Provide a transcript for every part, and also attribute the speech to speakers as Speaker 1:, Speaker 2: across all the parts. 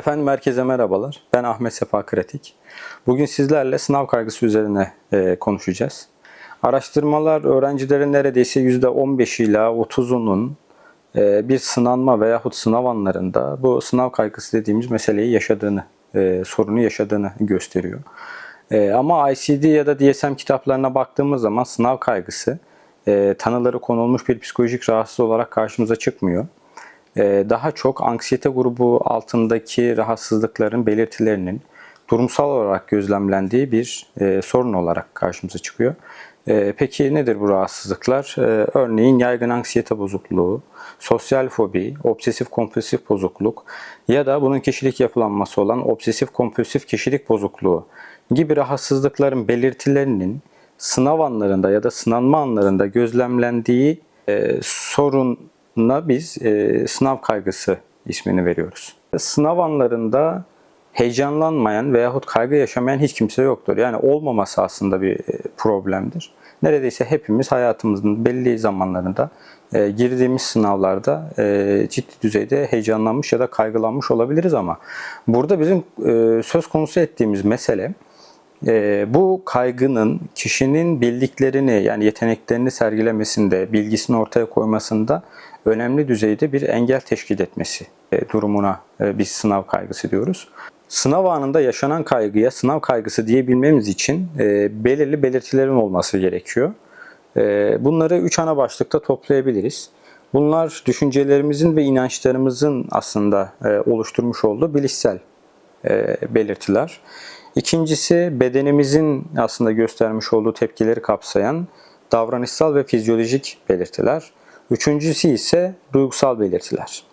Speaker 1: Efendim herkese merhabalar. Ben Ahmet Sefa Kratik. Bugün sizlerle sınav kaygısı üzerine e, konuşacağız. Araştırmalar öğrencilerin neredeyse %15 ila 30'unun e, bir sınanma veyahut sınav anlarında bu sınav kaygısı dediğimiz meseleyi yaşadığını, e, sorunu yaşadığını gösteriyor. E, ama ICD ya da DSM kitaplarına baktığımız zaman sınav kaygısı e, tanıları konulmuş bir psikolojik rahatsız olarak karşımıza çıkmıyor. Ee, daha çok anksiyete grubu altındaki rahatsızlıkların belirtilerinin durumsal olarak gözlemlendiği bir e, sorun olarak karşımıza çıkıyor. E, peki nedir bu rahatsızlıklar? E, örneğin yaygın anksiyete bozukluğu, sosyal fobi, obsesif kompulsif bozukluk ya da bunun kişilik yapılanması olan obsesif kompulsif kişilik bozukluğu gibi rahatsızlıkların belirtilerinin sınav anlarında ya da sınanma anlarında gözlemlendiği e, sorun na biz e, sınav kaygısı ismini veriyoruz. Sınav anlarında heyecanlanmayan veyahut kaygı yaşamayan hiç kimse yoktur. Yani olmaması aslında bir e, problemdir. Neredeyse hepimiz hayatımızın belli zamanlarında e, girdiğimiz sınavlarda e, ciddi düzeyde heyecanlanmış ya da kaygılanmış olabiliriz ama burada bizim e, söz konusu ettiğimiz mesele e, bu kaygının kişinin bildiklerini yani yeteneklerini sergilemesinde, bilgisini ortaya koymasında önemli düzeyde bir engel teşkil etmesi e, durumuna e, biz sınav kaygısı diyoruz. Sınav anında yaşanan kaygıya sınav kaygısı diyebilmemiz için e, belirli belirtilerin olması gerekiyor. Bunları üç ana başlıkta toplayabiliriz. Bunlar düşüncelerimizin ve inançlarımızın aslında oluşturmuş olduğu bilişsel belirtiler. İkincisi bedenimizin aslında göstermiş olduğu tepkileri kapsayan davranışsal ve fizyolojik belirtiler. Üçüncüsü ise duygusal belirtiler.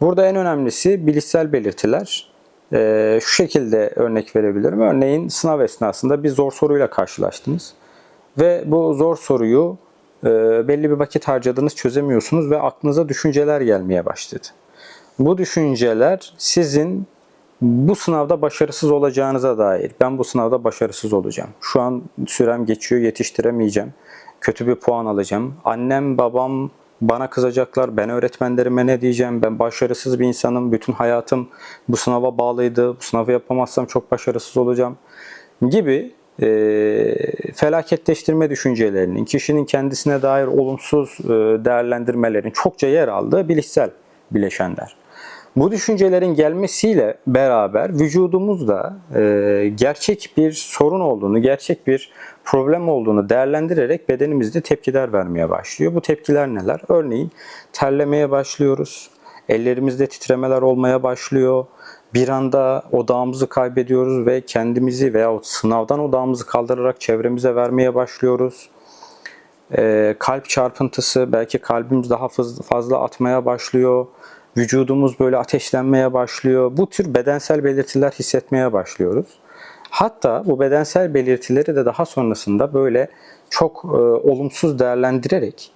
Speaker 1: Burada en önemlisi bilişsel belirtiler. Ee, şu şekilde örnek verebilirim. Örneğin sınav esnasında bir zor soruyla karşılaştınız. Ve bu zor soruyu e, belli bir vakit harcadınız çözemiyorsunuz ve aklınıza düşünceler gelmeye başladı. Bu düşünceler sizin bu sınavda başarısız olacağınıza dair. Ben bu sınavda başarısız olacağım. Şu an sürem geçiyor yetiştiremeyeceğim. Kötü bir puan alacağım. Annem, babam bana kızacaklar. Ben öğretmenlerime ne diyeceğim? Ben başarısız bir insanım. Bütün hayatım bu sınava bağlıydı. Bu sınavı yapamazsam çok başarısız olacağım. Gibi e, felaketleştirme düşüncelerinin, kişinin kendisine dair olumsuz e, değerlendirmelerin çokça yer aldığı bilişsel bileşenler. Bu düşüncelerin gelmesiyle beraber vücudumuzda e, gerçek bir sorun olduğunu, gerçek bir problem olduğunu değerlendirerek bedenimizde tepkiler vermeye başlıyor. Bu tepkiler neler? Örneğin terlemeye başlıyoruz, ellerimizde titremeler olmaya başlıyor, bir anda odağımızı kaybediyoruz ve kendimizi veya sınavdan odağımızı kaldırarak çevremize vermeye başlıyoruz. E, kalp çarpıntısı, belki kalbimiz daha fazla atmaya başlıyor vücudumuz böyle ateşlenmeye başlıyor. Bu tür bedensel belirtiler hissetmeye başlıyoruz. Hatta bu bedensel belirtileri de daha sonrasında böyle çok e, olumsuz değerlendirerek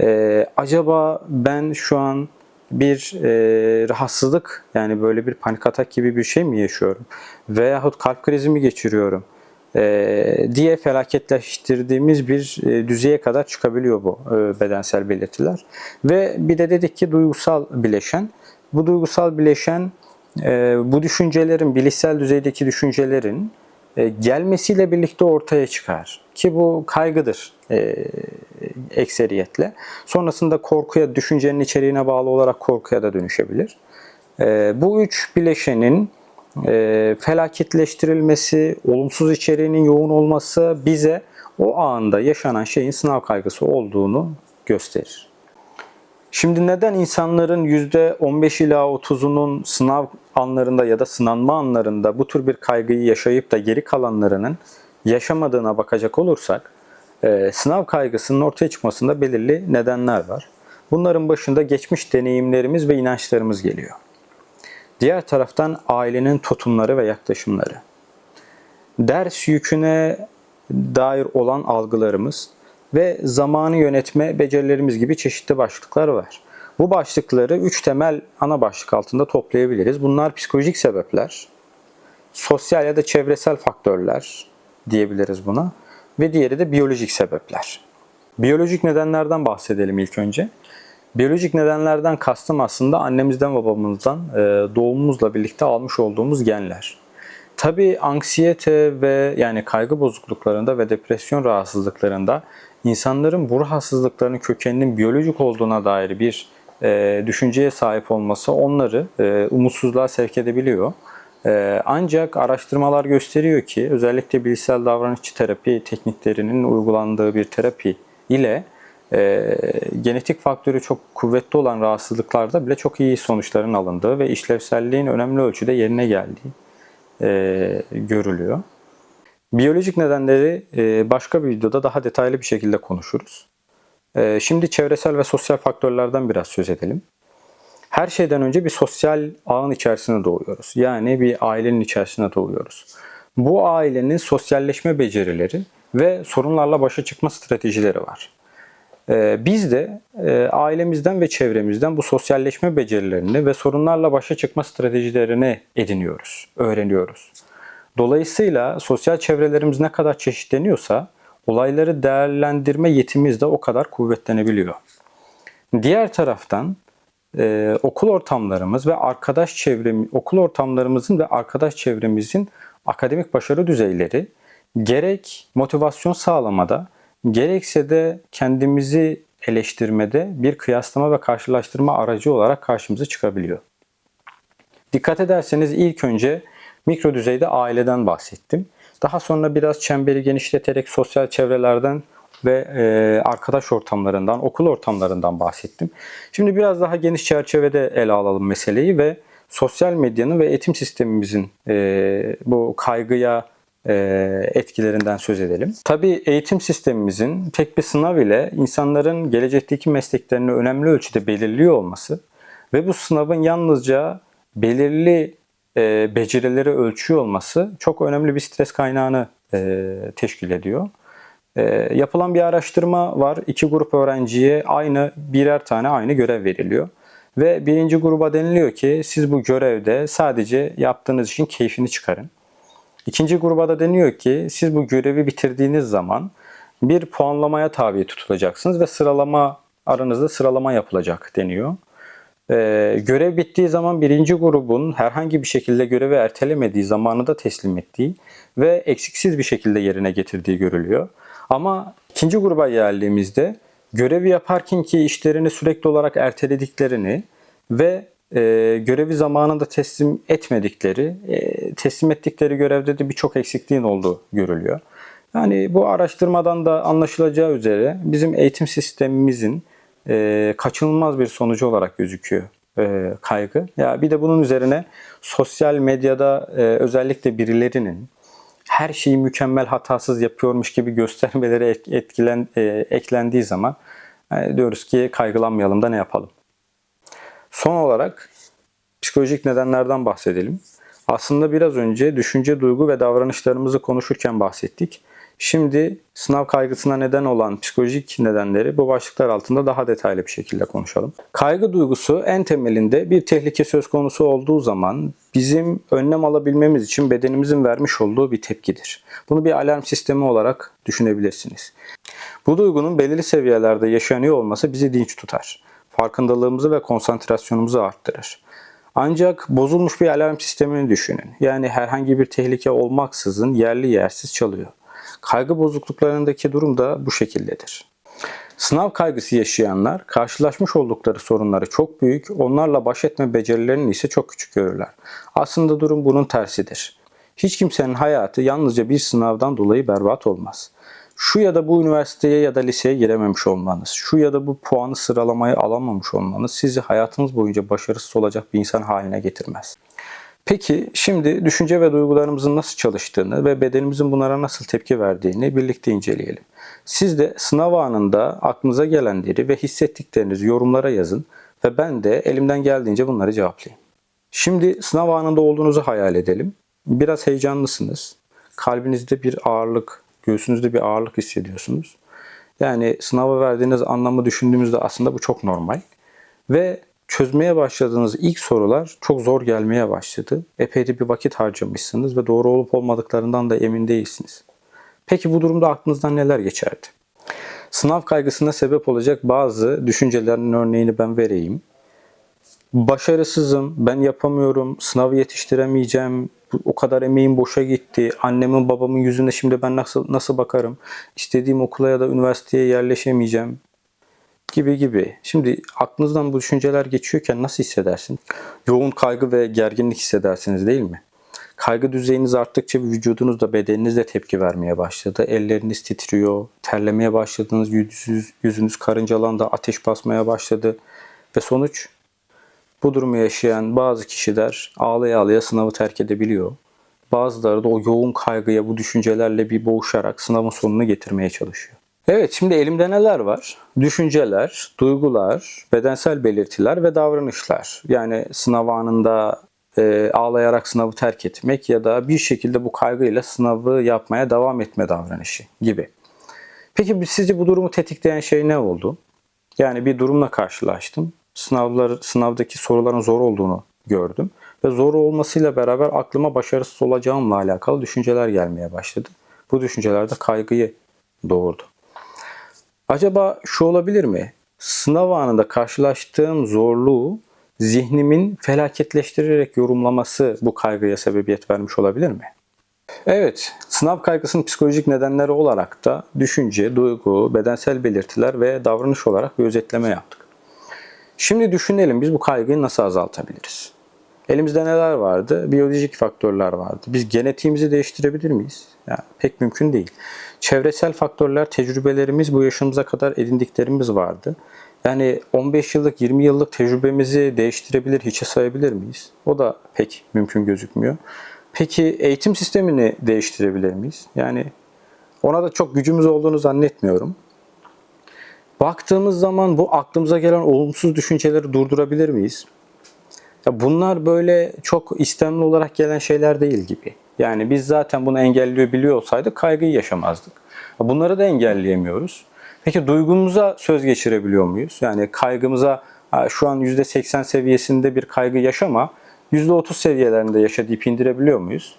Speaker 1: e, acaba ben şu an bir e, rahatsızlık yani böyle bir panik atak gibi bir şey mi yaşıyorum? Veyahut kalp krizi mi geçiriyorum? E, diye felaketleştirdiğimiz bir e, düzeye kadar çıkabiliyor bu e, bedensel belirtiler. Ve bir de dedik ki duygusal bileşen. Bu duygusal bileşen bu düşüncelerin, bilişsel düzeydeki düşüncelerin gelmesiyle birlikte ortaya çıkar. Ki bu kaygıdır ekseriyetle. Sonrasında korkuya, düşüncenin içeriğine bağlı olarak korkuya da dönüşebilir. Bu üç bileşenin e, felaketleştirilmesi, olumsuz içeriğinin yoğun olması bize o anda yaşanan şeyin sınav kaygısı olduğunu gösterir. Şimdi neden insanların %15 ila 30'unun sınav anlarında ya da sınanma anlarında bu tür bir kaygıyı yaşayıp da geri kalanlarının yaşamadığına bakacak olursak, e, sınav kaygısının ortaya çıkmasında belirli nedenler var. Bunların başında geçmiş deneyimlerimiz ve inançlarımız geliyor. Diğer taraftan ailenin tutumları ve yaklaşımları. Ders yüküne dair olan algılarımız ve zamanı yönetme becerilerimiz gibi çeşitli başlıklar var. Bu başlıkları üç temel ana başlık altında toplayabiliriz. Bunlar psikolojik sebepler, sosyal ya da çevresel faktörler diyebiliriz buna ve diğeri de biyolojik sebepler. Biyolojik nedenlerden bahsedelim ilk önce. Biyolojik nedenlerden kastım aslında annemizden babamızdan e, doğumumuzla birlikte almış olduğumuz genler. Tabii anksiyete ve yani kaygı bozukluklarında ve depresyon rahatsızlıklarında insanların bu rahatsızlıkların kökeninin biyolojik olduğuna dair bir e, düşünceye sahip olması onları e, umutsuzluğa sevk edebiliyor. E, ancak araştırmalar gösteriyor ki özellikle bilişsel davranışçı terapi tekniklerinin uygulandığı bir terapi ile e, genetik faktörü çok kuvvetli olan rahatsızlıklarda bile çok iyi sonuçların alındığı ve işlevselliğin önemli ölçüde yerine geldiği e, görülüyor. Biyolojik nedenleri e, başka bir videoda daha detaylı bir şekilde konuşuruz. E, şimdi çevresel ve sosyal faktörlerden biraz söz edelim. Her şeyden önce bir sosyal ağın içerisine doğuyoruz. Yani bir ailenin içerisine doğuyoruz. Bu ailenin sosyalleşme becerileri ve sorunlarla başa çıkma stratejileri var. Ee, Biz de e, ailemizden ve çevremizden bu sosyalleşme becerilerini ve sorunlarla başa çıkma stratejilerini ediniyoruz, öğreniyoruz. Dolayısıyla sosyal çevrelerimiz ne kadar çeşitleniyorsa olayları değerlendirme yetimiz de o kadar kuvvetlenebiliyor. Diğer taraftan e, okul ortamlarımız ve arkadaş çevremi, okul ortamlarımızın ve arkadaş çevremizin akademik başarı düzeyleri gerek motivasyon sağlamada gerekse de kendimizi eleştirmede bir kıyaslama ve karşılaştırma aracı olarak karşımıza çıkabiliyor. Dikkat ederseniz ilk önce mikro düzeyde aileden bahsettim. Daha sonra biraz çemberi genişleterek sosyal çevrelerden ve e, arkadaş ortamlarından, okul ortamlarından bahsettim. Şimdi biraz daha geniş çerçevede ele alalım meseleyi ve sosyal medyanın ve eğitim sistemimizin e, bu kaygıya etkilerinden söz edelim. Tabii eğitim sistemimizin tek bir sınav ile insanların gelecekteki mesleklerini önemli ölçüde belirliyor olması ve bu sınavın yalnızca belirli e, becerileri ölçüyor olması çok önemli bir stres kaynağını e, teşkil ediyor. E, yapılan bir araştırma var. İki grup öğrenciye aynı birer tane aynı görev veriliyor. Ve birinci gruba deniliyor ki siz bu görevde sadece yaptığınız işin keyfini çıkarın. İkinci gruba da deniyor ki siz bu görevi bitirdiğiniz zaman bir puanlamaya tabi tutulacaksınız ve sıralama aranızda sıralama yapılacak deniyor. Ee, görev bittiği zaman birinci grubun herhangi bir şekilde görevi ertelemediği zamanı da teslim ettiği ve eksiksiz bir şekilde yerine getirdiği görülüyor. Ama ikinci gruba geldiğimizde görevi yaparken ki işlerini sürekli olarak ertelediklerini ve e, görevi zamanında teslim etmedikleri, e, teslim ettikleri görevde de birçok eksikliğin olduğu görülüyor. Yani bu araştırmadan da anlaşılacağı üzere bizim eğitim sistemimizin e, kaçınılmaz bir sonucu olarak gözüküyor e, kaygı. Ya bir de bunun üzerine sosyal medyada e, özellikle birilerinin her şeyi mükemmel hatasız yapıyormuş gibi göstermeleri etkilen, e, eklendiği zaman e, diyoruz ki kaygılanmayalım da ne yapalım? Son olarak psikolojik nedenlerden bahsedelim. Aslında biraz önce düşünce, duygu ve davranışlarımızı konuşurken bahsettik. Şimdi sınav kaygısına neden olan psikolojik nedenleri bu başlıklar altında daha detaylı bir şekilde konuşalım. Kaygı duygusu en temelinde bir tehlike söz konusu olduğu zaman bizim önlem alabilmemiz için bedenimizin vermiş olduğu bir tepkidir. Bunu bir alarm sistemi olarak düşünebilirsiniz. Bu duygunun belirli seviyelerde yaşanıyor olması bizi dinç tutar. Farkındalığımızı ve konsantrasyonumuzu arttırır. Ancak bozulmuş bir alarm sistemini düşünün. Yani herhangi bir tehlike olmaksızın yerli yersiz çalıyor. Kaygı bozukluklarındaki durum da bu şekildedir. Sınav kaygısı yaşayanlar karşılaşmış oldukları sorunları çok büyük, onlarla baş etme becerilerini ise çok küçük görürler. Aslında durum bunun tersidir. Hiç kimsenin hayatı yalnızca bir sınavdan dolayı berbat olmaz. Şu ya da bu üniversiteye ya da liseye girememiş olmanız, şu ya da bu puanı sıralamayı alamamış olmanız sizi hayatınız boyunca başarısız olacak bir insan haline getirmez. Peki şimdi düşünce ve duygularımızın nasıl çalıştığını ve bedenimizin bunlara nasıl tepki verdiğini birlikte inceleyelim. Siz de sınav anında aklınıza gelenleri ve hissettiklerinizi yorumlara yazın ve ben de elimden geldiğince bunları cevaplayayım. Şimdi sınav anında olduğunuzu hayal edelim. Biraz heyecanlısınız. Kalbinizde bir ağırlık, göğsünüzde bir ağırlık hissediyorsunuz. Yani sınava verdiğiniz anlamı düşündüğümüzde aslında bu çok normal. Ve çözmeye başladığınız ilk sorular çok zor gelmeye başladı. Epey de bir vakit harcamışsınız ve doğru olup olmadıklarından da emin değilsiniz. Peki bu durumda aklınızdan neler geçerdi? Sınav kaygısına sebep olacak bazı düşüncelerin örneğini ben vereyim. Başarısızım, ben yapamıyorum, sınavı yetiştiremeyeceğim, o kadar emeğim boşa gitti, annemin babamın yüzüne şimdi ben nasıl nasıl bakarım, istediğim okula ya da üniversiteye yerleşemeyeceğim gibi gibi. Şimdi aklınızdan bu düşünceler geçiyorken nasıl hissedersin? Yoğun kaygı ve gerginlik hissedersiniz değil mi? Kaygı düzeyiniz arttıkça vücudunuz da bedeniniz de tepki vermeye başladı. Elleriniz titriyor, terlemeye başladınız, yüzünüz, yüzünüz karıncalandı, ateş basmaya başladı. Ve sonuç bu durumu yaşayan bazı kişiler ağlaya ağlaya sınavı terk edebiliyor. Bazıları da o yoğun kaygıya, bu düşüncelerle bir boğuşarak sınavın sonunu getirmeye çalışıyor. Evet, şimdi elimde neler var? Düşünceler, duygular, bedensel belirtiler ve davranışlar. Yani sınav anında e, ağlayarak sınavı terk etmek ya da bir şekilde bu kaygıyla sınavı yapmaya devam etme davranışı gibi. Peki sizce bu durumu tetikleyen şey ne oldu? Yani bir durumla karşılaştım. Sınavlar, sınavdaki soruların zor olduğunu gördüm. Ve zor olmasıyla beraber aklıma başarısız olacağımla alakalı düşünceler gelmeye başladı. Bu düşünceler de kaygıyı doğurdu. Acaba şu olabilir mi? Sınav anında karşılaştığım zorluğu zihnimin felaketleştirerek yorumlaması bu kaygıya sebebiyet vermiş olabilir mi? Evet, sınav kaygısının psikolojik nedenleri olarak da düşünce, duygu, bedensel belirtiler ve davranış olarak bir özetleme yaptık. Şimdi düşünelim biz bu kaygıyı nasıl azaltabiliriz? Elimizde neler vardı? Biyolojik faktörler vardı. Biz genetiğimizi değiştirebilir miyiz? Yani pek mümkün değil. Çevresel faktörler, tecrübelerimiz, bu yaşımıza kadar edindiklerimiz vardı. Yani 15 yıllık, 20 yıllık tecrübemizi değiştirebilir, hiçe sayabilir miyiz? O da pek mümkün gözükmüyor. Peki eğitim sistemini değiştirebilir miyiz? Yani ona da çok gücümüz olduğunu zannetmiyorum. Baktığımız zaman bu aklımıza gelen olumsuz düşünceleri durdurabilir miyiz? Ya bunlar böyle çok istemli olarak gelen şeyler değil gibi. Yani biz zaten bunu engelliyor biliyor olsaydık kaygıyı yaşamazdık. Ya Bunları da engelleyemiyoruz. Peki duygumuza söz geçirebiliyor muyuz? Yani kaygımıza "Ha, şu an %80 seviyesinde bir kaygı yaşama, %30 seviyelerinde yaşa deyip indirebiliyor muyuz?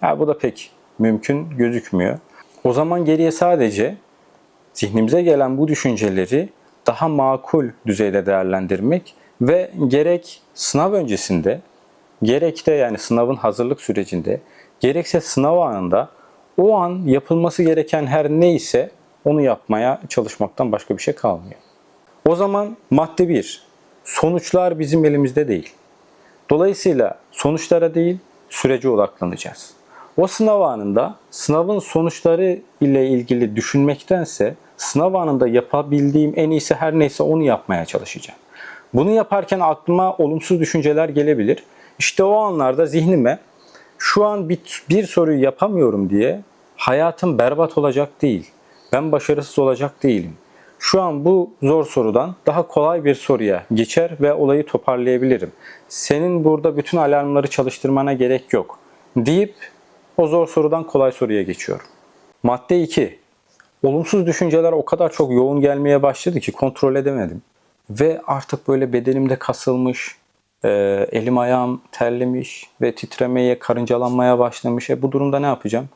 Speaker 1: Ha, bu da pek mümkün gözükmüyor. O zaman geriye sadece zihnimize gelen bu düşünceleri daha makul düzeyde değerlendirmek ve gerek sınav öncesinde, gerek de yani sınavın hazırlık sürecinde, gerekse sınav anında o an yapılması gereken her neyse onu yapmaya çalışmaktan başka bir şey kalmıyor. O zaman madde 1. Sonuçlar bizim elimizde değil. Dolayısıyla sonuçlara değil, sürece odaklanacağız. O sınav anında sınavın sonuçları ile ilgili düşünmektense sınav anında yapabildiğim en iyisi her neyse onu yapmaya çalışacağım. Bunu yaparken aklıma olumsuz düşünceler gelebilir. İşte o anlarda zihnime şu an bir, bir soruyu yapamıyorum diye hayatım berbat olacak değil. Ben başarısız olacak değilim. Şu an bu zor sorudan daha kolay bir soruya geçer ve olayı toparlayabilirim. Senin burada bütün alarmları çalıştırmana gerek yok deyip o zor sorudan kolay soruya geçiyorum. Madde 2. Olumsuz düşünceler o kadar çok yoğun gelmeye başladı ki kontrol edemedim. Ve artık böyle bedenimde kasılmış, e, elim ayağım terlemiş ve titremeye, karıncalanmaya başlamış. E bu durumda ne yapacağım?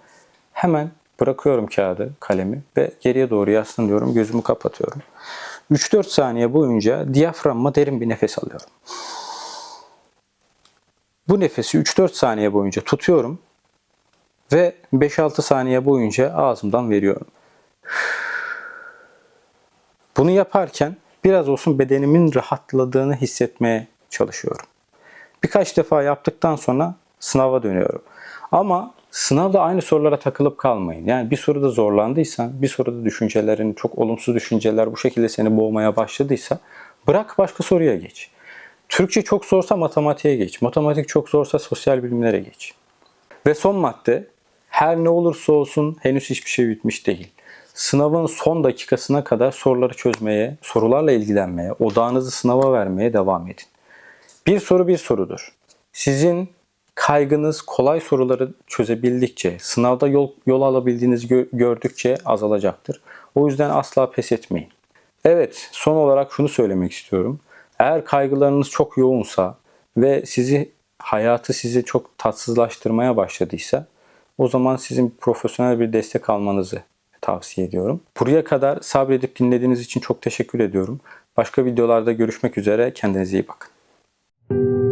Speaker 1: Hemen bırakıyorum kağıdı, kalemi ve geriye doğru yaslanıyorum, gözümü kapatıyorum. 3-4 saniye boyunca diyaframma derin bir nefes alıyorum. Bu nefesi 3-4 saniye boyunca tutuyorum ve 5-6 saniye boyunca ağzımdan veriyorum. Bunu yaparken biraz olsun bedenimin rahatladığını hissetmeye çalışıyorum. Birkaç defa yaptıktan sonra sınava dönüyorum. Ama sınavda aynı sorulara takılıp kalmayın. Yani bir soruda zorlandıysan, bir soruda düşüncelerin, çok olumsuz düşünceler bu şekilde seni boğmaya başladıysa bırak başka soruya geç. Türkçe çok zorsa matematiğe geç. Matematik çok zorsa sosyal bilimlere geç. Ve son madde her ne olursa olsun henüz hiçbir şey bitmiş değil. Sınavın son dakikasına kadar soruları çözmeye, sorularla ilgilenmeye, odağınızı sınava vermeye devam edin. Bir soru bir sorudur. Sizin kaygınız kolay soruları çözebildikçe, sınavda yol, yol alabildiğinizi gö- gördükçe azalacaktır. O yüzden asla pes etmeyin. Evet, son olarak şunu söylemek istiyorum. Eğer kaygılarınız çok yoğunsa ve sizi hayatı sizi çok tatsızlaştırmaya başladıysa o zaman sizin profesyonel bir destek almanızı tavsiye ediyorum. Buraya kadar sabredip dinlediğiniz için çok teşekkür ediyorum. Başka videolarda görüşmek üzere. Kendinize iyi bakın. Müzik